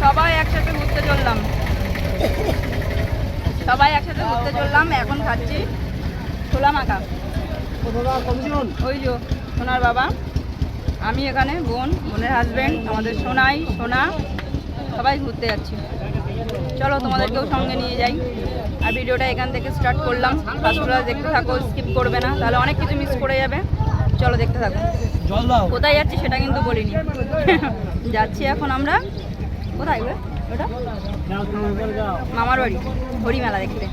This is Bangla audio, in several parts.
সবাই একসাথে ঘুরতে চললাম সবাই একসাথে ঘুরতে চললাম এখন খাচ্ছি ছোলা মাখা ওই যো সোনার বাবা আমি এখানে বোন বোনের হাজবেন্ড আমাদের সোনাই সোনা সবাই ঘুরতে যাচ্ছি চলো তোমাদেরকেও সঙ্গে নিয়ে যাই আর ভিডিওটা এখান থেকে স্টার্ট করলাম। ফার্স্টরা দেখতে থাকো স্কিপ করবে না। তাহলে অনেক কিছু মিস করে যাবে। চলো দেখতে থাকো। কোথায় যাচ্ছি সেটা কিন্তু বলিনি। যাচ্ছি এখন আমরা কোথায় গো? ওটা? মামার বাড়ি হরি মেলা দেখতে।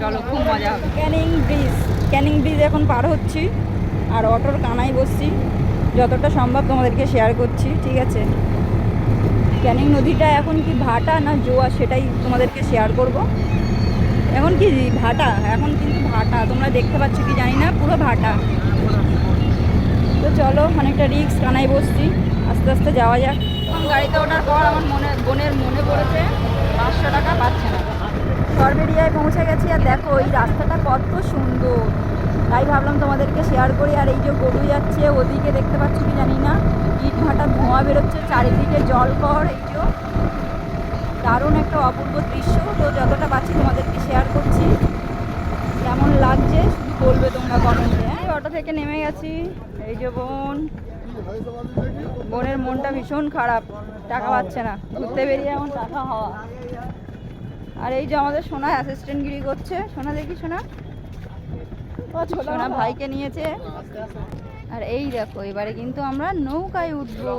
চলো খুব মজা হবে। ক্যানিং ব্রিজ ক্যানিং ব্রিজ এখন পার হচ্ছি। আর অটোর কানায় বসছি। যতটা সম্ভব তোমাদেরকে শেয়ার করছি ঠিক আছে? ক্যানিং নদীটা এখন কি ভাটা না জোয়া সেটাই তোমাদেরকে শেয়ার করব। এখন কি ভাটা? এখন কিন্তু ভাটা। তোমরা দেখতে পাচ্ছ কি জানি না, পুরো ভাটা। তো চলো, অনেকটা রিক্স কানায় বসছি। আস্তে আস্তে যাওয়া যাক। এখন গাড়িতে ওঠার পর আমার মনে, বোনের মনে পড়েছে, পাঁচশো টাকা পাচ্ছে না। সরবেরিয়ায় পৌঁছে গেছি আর দেখো, এই রাস্তাটা কত সুন্দর। তাই ভাবলাম তোমাদেরকে শেয়ার করি। আর এই যে গরু যাচ্ছে, ওদিকে দেখতে পাচ্ছ কি জানি না, ইট ভাটা ধোঁয়া বেরোচ্ছে, চারিদিকে জল কর, এই যে। দারুণ একটা অপূর্ব দৃশ্য। তো যতটা পাচ্ছি তোমাদেরকে শেয়ার করছি। কেমন লাগছে শুধু বলবে তোমরা কমেন্টে হ্যাঁ অটো থেকে নেমে গেছি। এই যে বোন। বোনের মনটা ভীষণ খারাপ। টাকা পাচ্ছে না। ঘুরতে বেরিয়ে এমন টাকা হওয়া। আর এই যে আমাদের সোনা অ্যাসিস্ট্যান্ট গিরি করছে। সোনা দেখি সোনা? সোনা ভাইকে নিয়েছে। আর এই দেখো এবারে কিন্তু আমরা নৌকায় উঠবো।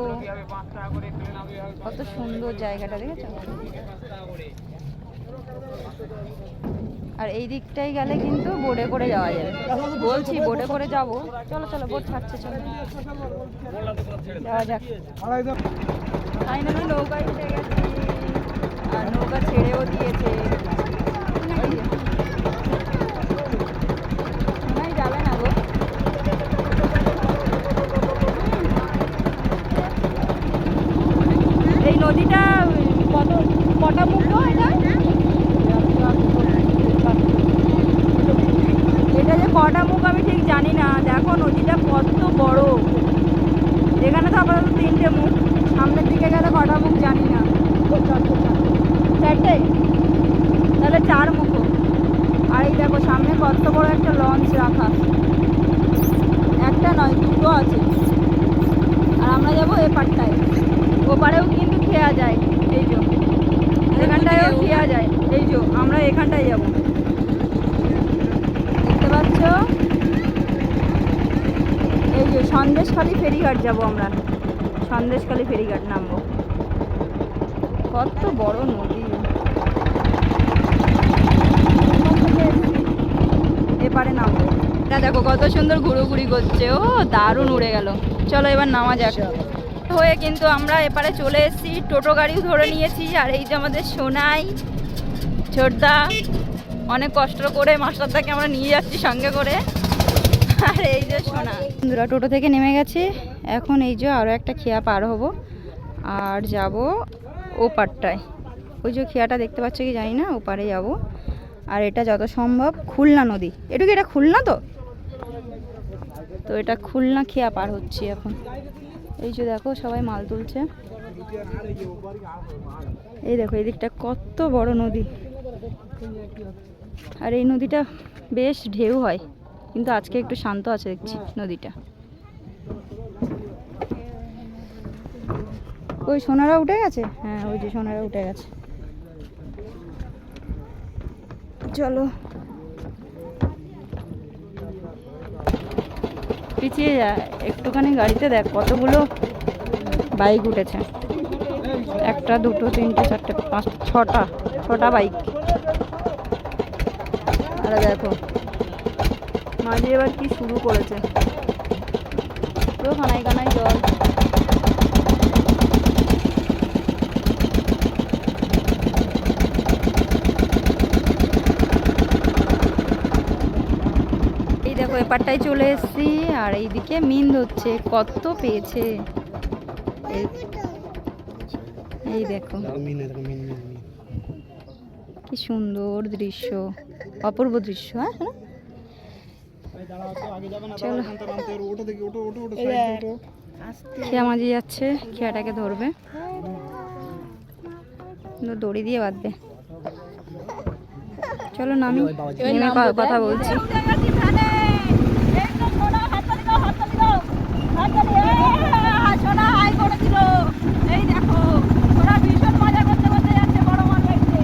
কত সুন্দর জায়গাটা, দেখেছ? আর এই দিকটাই গেলে কিন্তু বোটে করে যাওয়া যাবে। বলছি বোটে করে যাব। চলো চলো, বোট ছাড়ছে, চলো। যাওয়া যাক। ফাইনালি নৌকায় উঠে গেছি। আর নৌকা ছেড়েও দিয়েছে নাকি? সোনাই যাবে না গো এই নদীটা কত কটা মুখ এটা? এটা যে কটা মুখ আমি ঠিক জানি না। দেখো নদীটা কত বড়। এখানে তো আপাতত তিনটে মুখ সামনের দিকে গেলে কটা মুখ জানি না চারটে তাহলে চার মুখ আর এই দেখো সামনে কত বড় একটা লঞ্চ রাখা একটা নয় দুটো আছে আর আমরা যাব এ পারটায় ওপারেও কিন্তু খেয়া যায় এই যে এখানটায়ও খেয়া যায় এই যে আমরা এখানটায় যাব। দেখতে পাচ্ছ? এই যে সন্দেশখালি ফেরিঘাট যাব আমরা। সন্দেশখালি ফেরিঘাট নামবো। কত বড় নদী। এপারে নামবো। এটা দেখো কত সুন্দর ঘুরোঘুরি করছে। ও, দারুণ উড়ে গেল। চলো এবার নামা যাক। হয়ে কিন্তু আমরা এপারে চলে এসেছি। টোটো গাড়িও ধরে নিয়েছি। আর এই যে আমাদের সোনাই। ছোটদা অনেক কষ্ট করে মাস্টারদাকে আমরা নিয়ে যাচ্ছি সঙ্গে করে। আর এই যে সোনা। বন্ধুরা, টোটো থেকে নেমে গেছে। এখন এই যে আরও একটা খেয়া পার হব। আর যাব ও পারটায় ওই যে খেয়াটা দেখতে পাচ্ছ কি জানি না ও পারে যাব। আর এটা যত সম্ভব খুলনা নদী। এটুকু এটা খুলনা তো? তো এটা খুলনা খেয়া পার হচ্ছে এখন। এই যে দেখো, সবাই মাল তুলছে। এই দেখো, এই দিকটা কত বড় নদী। আর এই নদীটা বেশ ঢেউ হয়, কিন্তু আজকে একটু শান্ত আছে দেখছি নদীটা। ওই সোনারা উঠে গেছে? হ্যাঁ ওই যে সোনারা উঠে গেছে। চলো। পিছিয়ে যা, একটুখানি গাড়িতে দেখ, কতগুলো বাইক উঠেছে। একটা, দুটো, তিনটে, চারটে পাঁচ ছটা ছটা বাইক। আরে দেখো। মাঝে এবার কি শুরু করেছে? পুরো কানাই কানাই জল। এই দেখো এপারটাই চলে এসেছি, আর এইদিকে মিন ধরছে। কত পেয়েছে। এই- দেখো। কি সুন্দর দৃশ্য অপূর্ব দৃশ্য হ্যাঁ? চলো। খেয়া মাঝে যাচ্ছে খেয়াটাকে ধরবে। দড়ি দিয়ে বাঁধবে। চলো নামি নেমে কথা বলছি এই দেখো ওরা ভীষণ মজা করতে করতে যাচ্ছে বড় মাছ দেখতে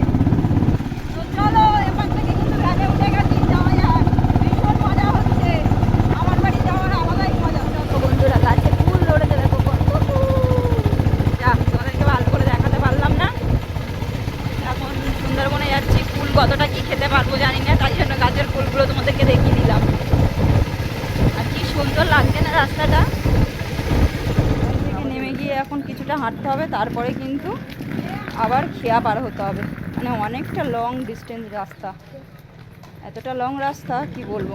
তো চলো এবার থেকে কিন্তু ভ্যানে উঠে গেছি যাওয়া যাক ভীষণ মজা হচ্ছে আমার বাড়ি যাওয়ার আলাদাই মজা চলো বন্ধুরা গাছে ফুল ধরেছে দেখো কত ফুল। যাক তোমাদেরকে ভালো করে দেখাতে পারলাম না এখন সুন্দরবনে যাচ্ছি ফুল কতটা কি খেতে পারব জানি না তাই জন্য গাছের ফুলগুলো তোমাদেরকে দেখিয়ে দিলাম আর কি সুন্দর লাগছে না রাস্তাটা ওখান থেকে নেমে গিয়ে এখন কিছুটা হাঁটতে হবে, তারপরে কিন্তু আবার খেয়া পার হতে হবে। মানে অনেকটা লং ডিস্টেন্স রাস্তা। এতটা লং রাস্তা, কি বলব?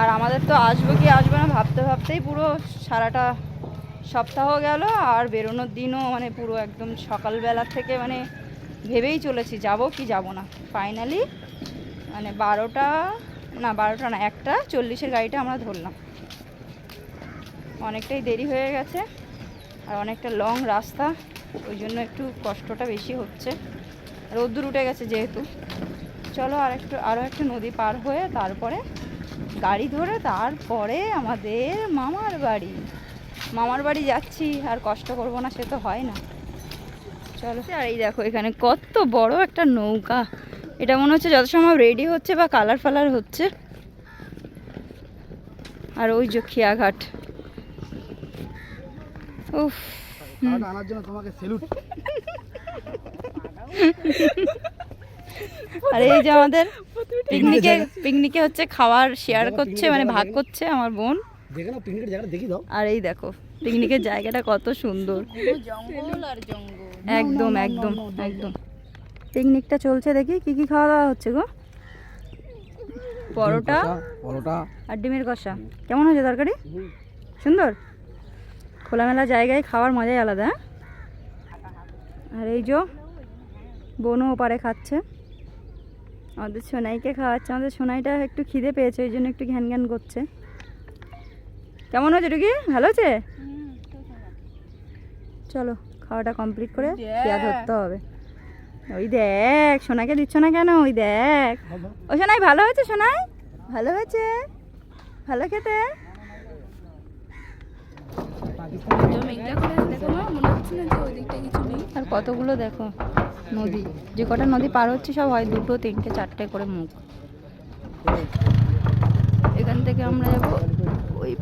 আর আমাদের তো আসব কি আসব না ভাবতে ভাবতেই পুরো সারাটা সপ্তাহ গেল, আর বেরোনোর দিনও মানে পুরো একদম সকালবেলা থেকে মানে ভেবেই চলেছি, যাব কি যাব না। ফাইনালি মানে বারোটা, না বারোটা না, একটা চল্লিশের গাড়িটা আমরা ধরলাম। অনেকটাই দেরি হয়ে গেছে। আর অনেকটা লং রাস্তা, ওই জন্য একটু কষ্টটা বেশি হচ্ছে। রোদ্দুর উঠে গেছে যেহেতু। চলো আর একটু আরও একটা নদী পার হয়ে তারপরে গাড়ি ধরে তারপরে আমাদের মামার বাড়ি। মামার বাড়ি যাচ্ছি, আর কষ্ট করব না, সে তো হয় না। চলো। আর এই দেখো, এখানে কত বড় একটা নৌকা। এটা মনে হচ্ছে যত সময় রেডি হচ্ছে বা কালার ফালার হচ্ছে। আর ওই যে খেয়াঘাট। উফ আনার জন্য তোমাকে সেলুট আর এই যে আমাদের পিকনিকে পিকনিকে হচ্ছে খাবার শেয়ার করছে মানে ভাগ করছে আমার বোন। দেখে পিকনিকের জায়গাটা দেখি দাও। আর এই দেখো পিকনিকের জায়গাটা কত সুন্দর। একদম একদম একদম। পিকনিকটা চলছে দেখি কি কি খাওয়া দাওয়া হচ্ছে গো? পরোটা পরোটা। আর ডিমের কষা। কেমন হয়েছে তরকারি? সুন্দর? খোলামেলা জায়গায় খাওয়ার মজাই আলাদা? আর এই যে বোনও ওপারে খাচ্ছে। আমাদের সোনাইকে খাওয়াচ্ছে। আমাদের সোনাইটা একটু খিদে পেয়েছে ওই জন্য একটু ঘ্যান ঘ্যান করছে। কেমন হয়েছে টুকি ভালো আছে? চলো খাওয়াটা কমপ্লিট করে খেয়া ধরতে হবে। ওই দেখ সোনাকে দিচ্ছ না কেন? ওই দেখ। ও সোনাই ভালো হয়েছে সোনাই? ভালো হয়েছে? ভালো খেতে? আর কতগুলো দেখো? নদী। যে কটা নদী পার হচ্ছে সব হয় দুটো, তিনটে, চারটে করে মুখ। এখান থেকে আমরা যাব ওই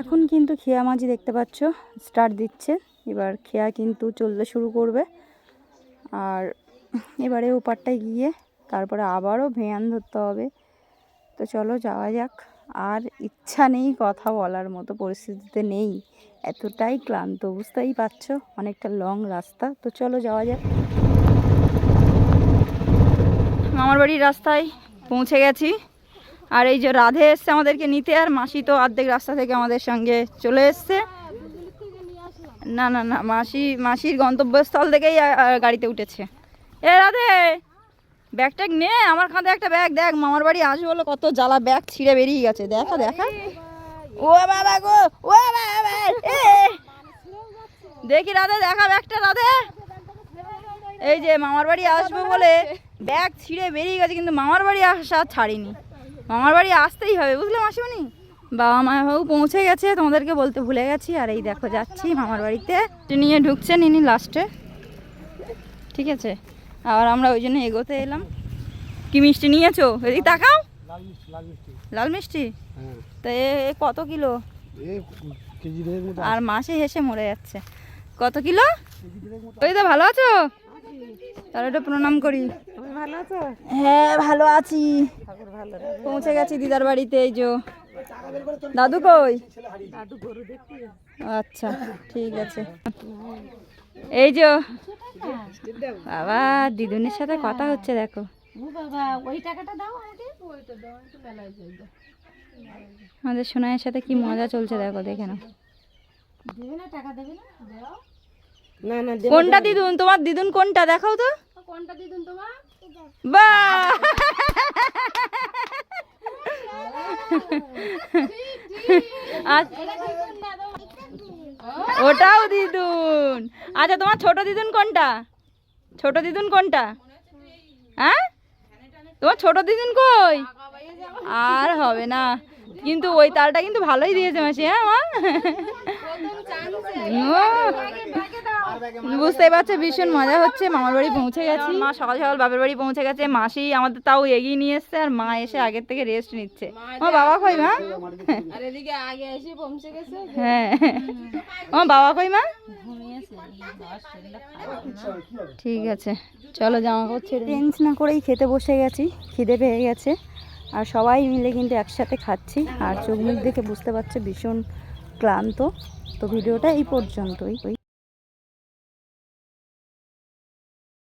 এখন কিন্তু খেয়া মাঝি দেখতে পাচ্ছ স্টার্ট দিচ্ছে। এবার খেয়া কিন্তু চলতে শুরু করবে। আর এবারে ওপারটায় গিয়ে তারপরে আবারও ভ্যান ধরতে হবে। তো চলো যাওয়া যাক। আর ইচ্ছা নেই কথা বলার মতো, পরিস্থিতিতে নেই। এতটাই ক্লান্ত, বুঝতেই পারছ? অনেকটা লং রাস্তা। তো চলো যাওয়া যাক। মামার বাড়ির রাস্তায় পৌঁছে গেছি। আর এই যে রাধে এসছে আমাদেরকে নিতে, আর মাসি তো অর্ধেক রাস্তা থেকে আমাদের সঙ্গে চলে এসছে। না না না, মাসি, মাসির গন্তব্যস্থল থেকেই গাড়িতে উঠেছে। এ রাধে! ব্যাগ ট্যাগ নে আমার কাঁধে একটা ব্যাগ দেখ মামার বাড়ি আসবে বলে কত জ্বালা ব্যাগ ছিঁড়ে বেরিয়ে গেছে। দেখা দেখা। ও বাবা গো ও বাবা এ। দেখি রাধে দেখা ব্যাগটা রাধে। এই যে মামার বাড়ি আসব বলে ব্যাগ ছিঁড়ে বেরিয়ে গেছে কিন্তু মামার বাড়ি আসা আর ছাড়িনি। মামার বাড়ি আসতেই হবে বুঝলে মাসিমণি? বাবা মা বাবু পৌঁছে গেছে তোমাদেরকে বলতে ভুলে গেছি। আর এই দেখো যাচ্ছি মামার বাড়িতে। নিয়ে ঢুকছেন ইনি লাস্টে ঠিক আছে? আর আমরা ওই জন্য এগোতে এলাম। কি মিষ্টি নিয়েছো? এদিকে তাকাও। লাল মিষ্টি লাল মিষ্টি। লাল মিষ্টি? হ্যাঁ। তো এ কত কিলো? এ কেজি দেড়েক মতো আর মাসে হেসে মরে যাচ্ছে। কত কিলো? ওই তো ভালো আছো? তাহলে একটু প্রণাম করি। ভালো আছো? হ্যাঁ ভালো আছি। পৌঁছে গেছি দিদার বাড়িতে এই যে। দাদু কই? দাদু গরু দেখতে। আচ্ছা ঠিক আছে। এই যে বাবা দিদুনের সাথে কথা হচ্ছে দেখো। ও বাবা ওই টাকাটা দাও আমাকে ওইটা দাও একটু মেলায় যাই দাও আমাদের সোনাইয়ের সাথে কি মজা চলছে দেখো দেখে না দেবে না টাকা দেবে না দাও। না না কোনটা দিদুন? তোমার দিদুন কোনটা দেখাও তো। কোনটা দিদুন তোমার? বা! ওটাও দিদুন। আচ্ছা তোমার ছোট দিদুন কোনটা? ছোট দিদুন কোনটা? হ্যাঁ? তোমার ছোট দিদুন কই? আর হবে না। কিন্তু ওই তালটা কিন্তু ভালোই দিয়েছে মাসি হ্যাঁ মা? বুঝতেই পারছ ভীষণ মজা হচ্ছে। মামার বাড়ি পৌঁছে গেছি। মা সকাল সকাল বাপের বাড়ি পৌঁছে গেছে। মাসি আমাদের তাও এগিয়ে নিয়ে এসছে আর মা এসে আগের থেকে রেস্ট নিচ্ছে। আমার বাবা কই মা? আর এদিকে আগে এসে পৌঁছে গেছে। হ্যাঁ। আমার বাবা কই মা? ঠিক আছে, চলো জামা কাপড় চেঞ্জ না করেই খেতে বসে গেছি, খিদে পেয়ে গেছে। আর সবাই মিলে কিন্তু একসাথে খাচ্ছি, আর চোখ মুখ দেখে বুঝতে পারছে ভীষণ ক্লান্ত। তো ভিডিওটা এই পর্যন্তই।